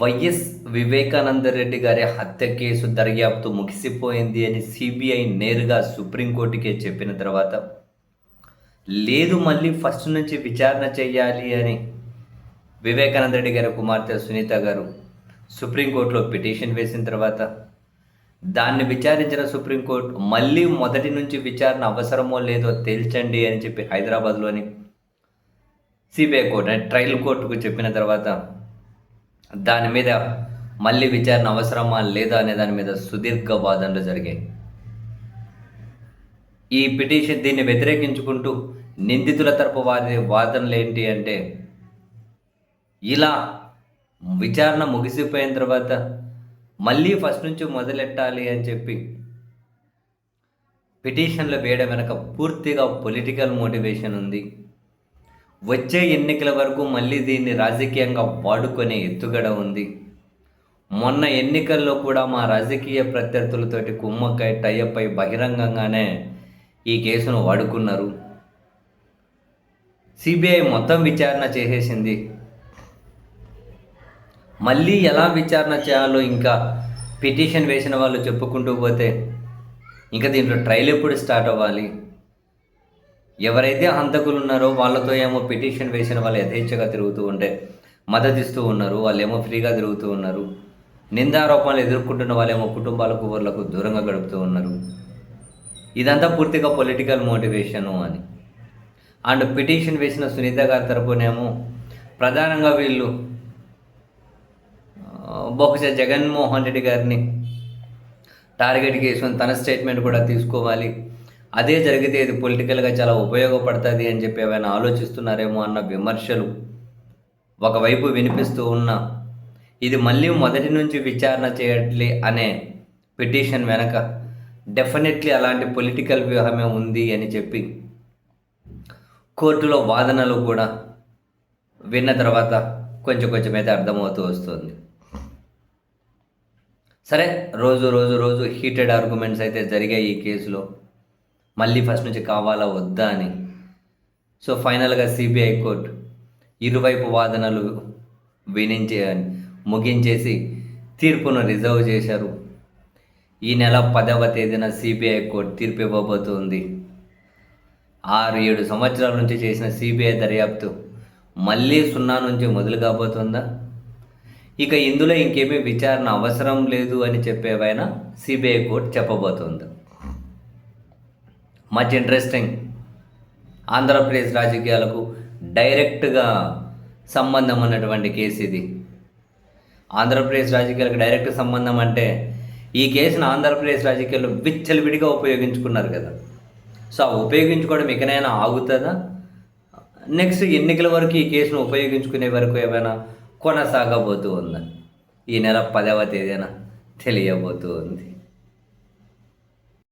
YS Vivekananda Reddy గారి హత్య case దర్యాప్తు ముగిసిపోయింది అని సిబిఐ నేరుగా సుప్రీంకోర్టుకే చెప్పిన తర్వాత లేదు మళ్ళీ ఫస్ట్ నుంచి విచారణ చేయాలి అని వివేకానంద రెడ్డి గారి కుమార్తె సునీత గారు సుప్రీంకోర్టులో పిటిషన్ వేసిన తర్వాత దాన్ని విచారించిన సుప్రీంకోర్టు మళ్ళీ మొదటి నుంచి విచారణ అవసరమో లేదో తేల్చండి అని చెప్పి హైదరాబాద్లోని సిబిఐ కోర్టు అంటే ట్రయల్ కోర్టుకు చెప్పిన తర్వాత దాని మీద మళ్ళీ విచారణ అవసరమా లేదా అనే దాని మీద సుదీర్ఘ వాదనలు జరిగాయి. ఈ పిటిషన్ దీన్ని వ్యతిరేకించుకుంటూ నిందితుల తరపు వారి వాదనలు ఏంటి అంటే ఇలా విచారణ ముగిసిపోయిన తర్వాత మళ్ళీ ఫస్ట్ నుంచి మొదలెట్టాలి అని చెప్పి పిటిషన్లు వేయడం వెనక పూర్తిగా పొలిటికల్ మోటివేషన్ ఉంది. వచ్చే ఎన్నికల వరకు మళ్ళీ దీన్ని రాజకీయంగా వాడుకునే ఎత్తుగడ ఉంది. మొన్న ఎన్నికల్లో కూడా మా రాజకీయ ప్రత్యర్థులతోటి కుమ్మక్కై టైఅప్ అయి బహిరంగంగానే ఈ కేసును వాడుకున్నారు. సిబిఐ మొత్తం విచారణ చేసేసింది. మళ్ళీ ఎలా విచారణ చేయాలో ఇంకా పిటిషన్ వేసిన వాళ్ళు చెప్పుకుంటూ పోతే ఇంకా దీంట్లో ట్రయల్ ఎప్పుడు స్టార్ట్ అవ్వాలి? ఎవరైతే హంతకులు ఉన్నారో వాళ్ళతో ఏమో పిటిషన్ వేసిన వాళ్ళు యథేచ్ఛగా తిరుగుతూ ఉంటే మద్దతిస్తూ ఉన్నారు వాళ్ళు ఏమో ఫ్రీగా తిరుగుతూ ఉన్నారు. నిందారోపణలు ఎదుర్కొంటున్న వాళ్ళేమో కుటుంబాలకు ఊర్లకు దూరంగా గడుపుతూ ఉన్నారు. ఇదంతా పూర్తిగా పొలిటికల్ మోటివేషను అని. అండ్ పిటిషన్ వేసిన సునీత గారి తరపునేమో ప్రధానంగా వీళ్ళు బహుశా జగన్మోహన్ రెడ్డి గారిని టార్గెట్ చేసుకొని తన స్టేట్మెంట్ కూడా తీసుకోవాలి. అదే జరిగితే ఇది పొలిటికల్గా చాలా ఉపయోగపడుతుంది అని చెప్పి ఏమైనా ఆలోచిస్తున్నారేమో అన్న విమర్శలు ఒకవైపు వినిపిస్తూ ఉన్న ఇది మళ్ళీ మొదటి నుంచి విచారణ చేయట్లే అనే పిటిషన్ వెనక డెఫినెట్లీ అలాంటి పొలిటికల్ వ్యూహమే ఉంది అని చెప్పి కోర్టులో వాదనలు కూడా విన్న తర్వాత కొంచెం కొంచెం అయితే అర్థమవుతూ వస్తుంది. సరే రోజు రోజు రోజు హీటెడ్ ఆర్గ్యుమెంట్స్ అయితే జరిగాయి ఈ కేసులో. మళ్ళీ ఫస్ట్ నుంచి కావాలా వద్దా అని. సో ఫైనల్గా సిబిఐ కోర్టు ఇరువైపు వాదనలు వినించే ముగించేసి తీర్పును రిజర్వ్ చేశారు. ఈ నెల పదవ తేదీన సిబిఐ కోర్టు తీర్పు ఇవ్వబోతుంది. ఆరు ఏడు సంవత్సరాల నుంచి చేసిన సిబిఐ దర్యాప్తు మళ్ళీ సున్నా నుంచి మొదలు కాబోతుందా? ఇక ఇందులో ఇంకేమీ విచారణ అవసరం లేదు అని చెప్పేవైనా సిబిఐ కోర్టు చెప్పబోతుంది. మచ్ ఇంట్రెస్టింగ్ ఆంధ్రప్రదేశ్ రాజకీయాలకు డైరెక్ట్గా సంబంధం ఉన్నటువంటి కేసు ఇది. ఆంధ్రప్రదేశ్ రాజకీయాలకు డైరెక్ట్ సంబంధం అంటే ఈ కేసును ఆంధ్రప్రదేశ్ రాజకీయాల్లో విచ్చలవిడిగా ఉపయోగించుకున్నారు కదా. సో ఆ ఉపయోగించుకోవడం ఇకనైనా ఆగుతుందా? నెక్స్ట్ ఎన్నికల వరకు ఈ కేసును ఉపయోగించుకునే వరకు ఏమైనా కొనసాగబోతూ ఉందా? ఈ నెల పదవ తేదీన తెలియబోతూ ఉంది.